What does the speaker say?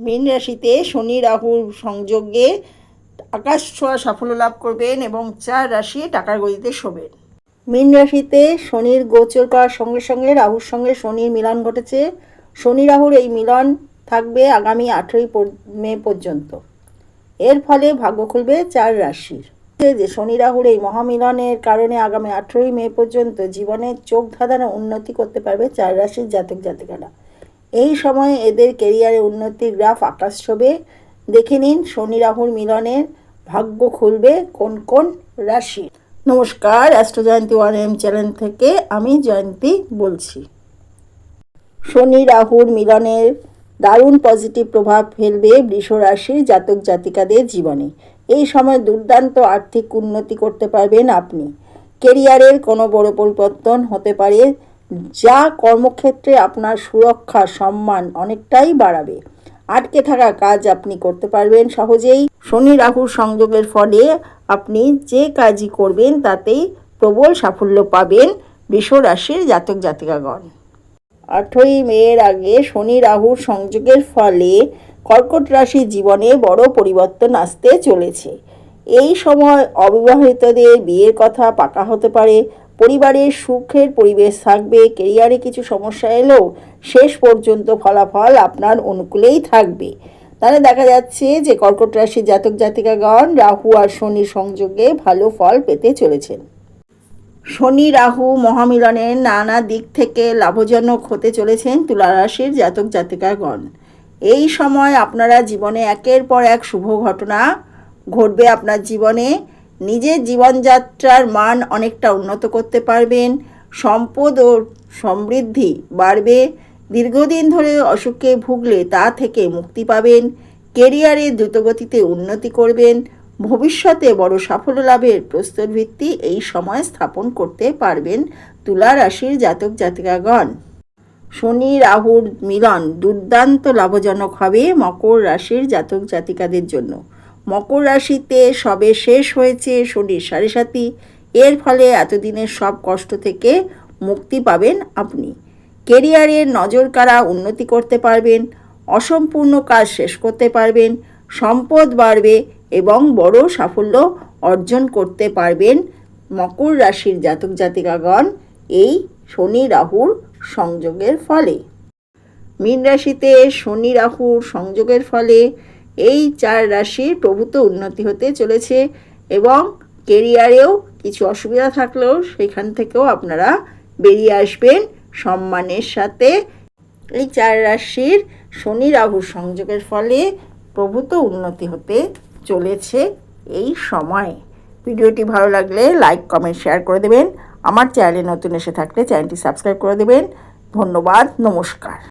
মীন রাশিতে শনি রাহুর সংযোগে আকাশ ছোঁয়া সাফল্য লাভ করবেন এবং চার রাশি টাকার গতিতে শোবেন। মীন রাশিতে শনির গোচর করার সঙ্গে সঙ্গে রাহুর সঙ্গে শনির মিলন ঘটেছে। শনি রাহুর এই মিলন থাকবে আগামী আঠেরোই মে পর্যন্ত। এর ফলে ভাগ্য খুলবে চার রাশির। যে শনি রাহুর এই মহামিলনের কারণে আগামী আঠেরোই মে পর্যন্ত জীবনে চোখ ধাঁধানো উন্নতি করতে পারবে চার রাশির জাতক জাতিকারা এই সময়ে এদের কেরিয়ারে উন্নতির গ্রাফ আকাশ ছবে। দেখে নিন শনি রাহুর মিলনের ভাগ্য খুলবে কোন কোন রাশি। নমস্কার astro Jayanti one M channel থেকে আমি জয়ন্তী বলছি। শনি রাহুর মিলনের দারুণ পজিটিভ প্রভাব ফেলবে বৃষ রাশির জাতক জাতিকাদের জীবনে। এই সময় দুর্দান্ত আর্থিক উন্নতি করতে পারবেন আপনি। কেরিয়ারের কোনো বড় পরিবর্তন হতে পারে যা কর্মক্ষেত্রে আপনার সুরক্ষা, সম্মান অনেকটাই বাড়াবে। আটকে থাকা কাজ আপনি করতে পারবেন সহজেই। শনি রাহুর সংযোগের ফলে আপনি যে কাজই করবেন তাতেই প্রবল সাফল্য পাবেন রাশির জাতক জাতিকাগণ। আঠই মেয়ের আগে শনি রাহুর সংযোগের ফলে কর্কট রাশির জীবনে বড় পরিবর্তন আসতে চলেছে। এই সময় অবিবাহিতদের বিয়ের কথা পাকা হতে পারে পরিবারের সুখের পরিবেশ থাকবে কেরিয়ারে কিছু সমস্যা এলেও শেষ পর্যন্ত ফলাফল আপনার অনুকূলেই থাকবে। তাহলে দেখা যাচ্ছে যে কর্কট রাশির জাতক জাতিকাগণ রাহু আর শনির সংযোগে ভালো ফল পেতে চলেছেন। শনি, রাহু মহামিলনের নানা দিক থেকে লাভজনক হতে চলেছেন তুলা রাশির জাতক জাতিকাগণ। এই সময় আপনারা জীবনে একের পর এক শুভ ঘটনা ঘটবে আপনার জীবনে। নিজের জীবনযাত্রার মান অনেকটা উন্নত করতে পারবেন, সম্পদ ও সমৃদ্ধি বাড়বে, দীর্ঘদিন ধরে অসুখে ভুগলে তা থেকে মুক্তি পাবেন, কেরিয়ারে দ্রুতগতিতে উন্নতি করবেন, ভবিষ্যতে বড় সাফল্য লাভের প্রস্তর ভিত্তি এই সময় স্থাপন করতে পারবেন তুলা রাশির জাতক জাতিকাগণ। শনি, রাহুর মিলন দুর্দান্ত লাভজনক হবে মকর রাশির জাতক জাতিকাদের জন্য। মকর রাশিতে সবে শেষ হয়েছে শনির সাড়ে সাতি এর ফলে এতদিনের সব কষ্ট থেকে মুক্তি পাবেন আপনি। কেরিয়ারের নজর কাড়া উন্নতি করতে পারবেন, অসম্পূর্ণ কাজ শেষ করতে পারবেন, সম্পদ বাড়বে এবং বড় সাফল্য অর্জন করতে পারবেন মকর রাশির জাতক জাতিকাগণ এই শনি রাহুর সংযোগের ফলে। মীন রাশিতে শনি রাহুর সংযোগের ফলে এই চার রাশির প্রভূত উন্নতি হতে চলেছে এবং কেরিয়ারেও কিছু অসুবিধা থাকলেও সেখান থেকেও আপনারা বেরিয়ে আসবেন সম্মানের সাথে। এই চার রাশির শনি রাহুর সংযোগের ফলে প্রভূত উন্নতি হতে চলেছে এই সময়। ভিডিওটি ভালো লাগলে লাইক, কমেন্ট, শেয়ার করে দেবেন। আমার চ্যানেলে নতুন এসে থাকলে চ্যানেলটি সাবস্ক্রাইব করে দেবেন। ধন্যবাদ, নমস্কার।